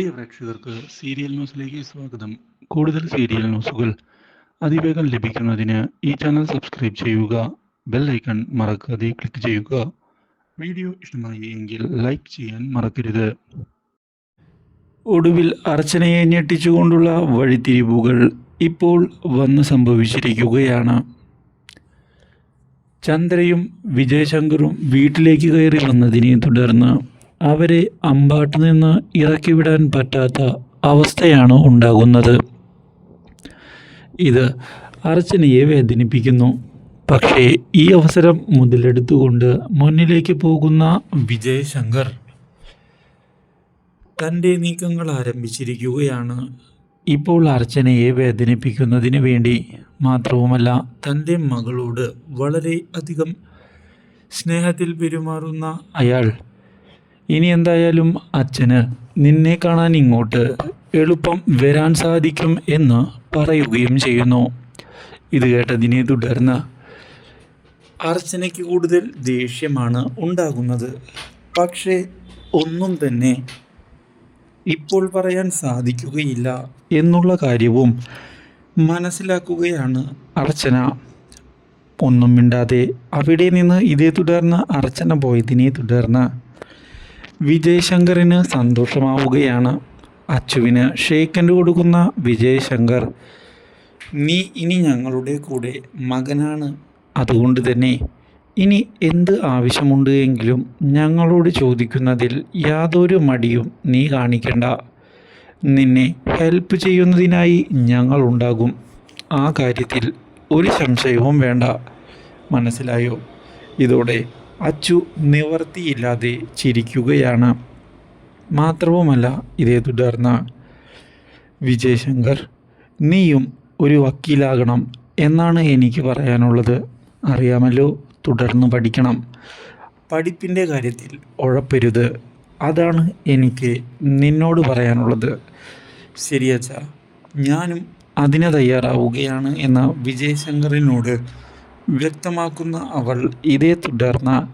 പ്രിയ പ്രേക്ഷകർക്ക് സീരിയൽ ന്യൂസിലേക്ക് സ്വാഗതം. കൂടുതൽ സീരിയൽ ന്യൂസുകൾ അതിവേഗം ലഭിക്കുന്നതിന് ഈ ചാനൽ സബ്സ്ക്രൈബ് ചെയ്യുക ബെൽ ഐക്കൺ മറക്കാതെ ക്ലിക്ക് ചെയ്യുക. വീഡിയോ ഇഷ്ടമായി എങ്കിൽ ലൈക്ക് ചെയ്യാൻ മറക്കരുത്. ഒടുവിൽ അർച്ചനയെ ഞെട്ടിച്ചുകൊണ്ടുള്ള വഴിത്തിരിവുകൾ ഇപ്പോൾ വന്ന് സംഭവിച്ചിരിക്കുകയാണ്. ചന്ദ്രയും വിജയശങ്കറും വീട്ടിലേക്ക് കയറി വന്നതിനെ തുടർന്ന് അവരെ അമ്പാട്ട് നിന്ന് ഇറക്കിവിടാൻ പറ്റാത്ത അവസ്ഥയാണ് ഉണ്ടാകുന്നത്. ഇത് അർച്ചനയെ വേദനിപ്പിക്കുന്നു. പക്ഷേ ഈ അവസരം മുതലെടുത്തുകൊണ്ട് മുന്നിലേക്ക് പോകുന്ന വിജയശങ്കർ തന്റെ നീക്കങ്ങൾ ആരംഭിച്ചിരിക്കുകയാണ്. ഇപ്പോൾ അർച്ചനയെ വേദനിപ്പിക്കുന്നതിന് വേണ്ടി മാത്രവുമല്ല തന്റെ മകളോട് വളരെ അധികം സ്നേഹത്തിൽ പെരുമാറുന്ന അയാൾ ഇനി എന്തായാലും അച്ഛന് നിന്നെ കാണാൻ ഇങ്ങോട്ട് എളുപ്പം വരാൻ സാധിക്കും എന്ന് പറയുകയും ചെയ്യുന്നു. ഇത് കേട്ടതിനെ തുടർന്ന് അർച്ചനയ്ക്ക് കൂടുതൽ ദേഷ്യമാണ് ഉണ്ടാകുന്നത്. പക്ഷേ ഒന്നും തന്നെ ഇപ്പോൾ പറയാൻ സാധിക്കുകയില്ല എന്നുള്ള കാര്യവും മനസ്സിലാക്കുകയാണ് അർച്ചന. ഒന്നും മിണ്ടാതെ അവിടെ നിന്ന് ഇതേ തുടർന്ന് അർച്ചന പോയതിനെ തുടർന്ന് വിജയശങ്കറിന് സന്തോഷമാവുകയാണ്. അച്ചുവിന് ഷേക്കൻഡ് കൊടുക്കുന്ന വിജയശങ്കർ നീ ഇനി ഞങ്ങളുടെ കൂടെ മകനാണ്. അതുകൊണ്ട് തന്നെ ഇനി എന്ത് ആവശ്യമുണ്ട് എങ്കിലും ഞങ്ങളോട് ചോദിക്കുന്നതിൽ യാതൊരു മടിയും നീ കാണിക്കണ്ട. നിന്നെ ഹെൽപ്പ് ചെയ്യുന്നതിനായി ഞങ്ങളുണ്ടാകും ആ കാര്യത്തിൽ ഒരു സംശയവും വേണ്ട. മനസ്സിലായോ? ഇതോടെ അച്ചു നിവർത്തിയില്ലാതെ ചിരിക്കുകയാണ്. മാത്രവുമല്ല ഇതേ തുടർന്ന് വിജയശങ്കർ നീയും ഒരു വക്കീലാകണം എന്നാണ് എനിക്ക് പറയാനുള്ളത്. അറിയാമല്ലോ തുടർന്ന് പഠിക്കണം. പഠിപ്പിന്റെ കാര്യത്തിൽ ഉഴപ്പരുത്. അതാണ് എനിക്ക് നിന്നോട് പറയാനുള്ളത്. ശരിയച്ച ഞാനും അതിന് തയ്യാറാവുകയാണ് എന്ന വിജയശങ്കറിനോട് വ്യക്തമാക്കുന്ന അവൾ ഇതേ തുടർന്ന്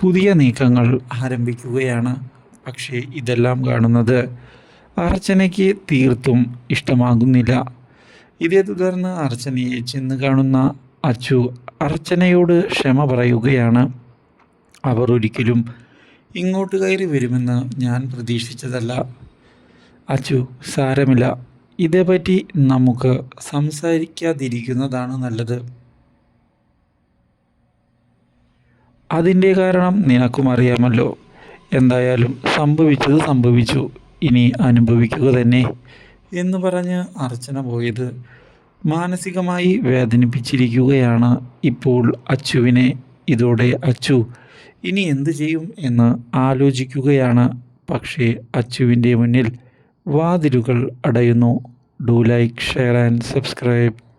പുതിയ നീക്കങ്ങൾ ആരംഭിക്കുകയാണ്. പക്ഷേ ഇതെല്ലാം കാണുന്നത് അർച്ചനയ്ക്ക് തീർത്തും ഇഷ്ടമാകുന്നില്ല. ഇതേ തുടർന്ന് അർച്ചനയെ ചെന്ന് കാണുന്ന അച്ചു അർച്ചനയോട് ക്ഷമ പറയുകയാണ്. അവർ ഒരിക്കലും ഇങ്ങോട്ട് കയറി വരുമെന്ന് ഞാൻ പ്രതീക്ഷിച്ചതല്ല. അച്ചു സാരമില്ല. ഇതേപ്പറ്റി നമുക്ക് സംസാരിക്കാതിരിക്കുന്നതാണ് നല്ലത്. അതിന്റെ കാരണം നിനക്കും അറിയാമല്ലോ. എന്തായാലും സംഭവിച്ചത് സംഭവിച്ചു. ഇനി അനുഭവിക്കുക തന്നെ. എന്ന് പറഞ്ഞ് അർച്ചന പോയത്. മാനസികമായി വേദനിപ്പിച്ചിരിക്കുകയാണ് ഇപ്പോൾ അച്ചുവിനെ. ഇതോടെ അച്ചു ഇനി എന്ത് ചെയ്യും? എന്ന് ആലോചിക്കുകയാണ്. പക്ഷേ അച്ചുവിന്റെ മുന്നിൽ വാതിലുകൾ അടയുന്നു. Do like share and subscribe.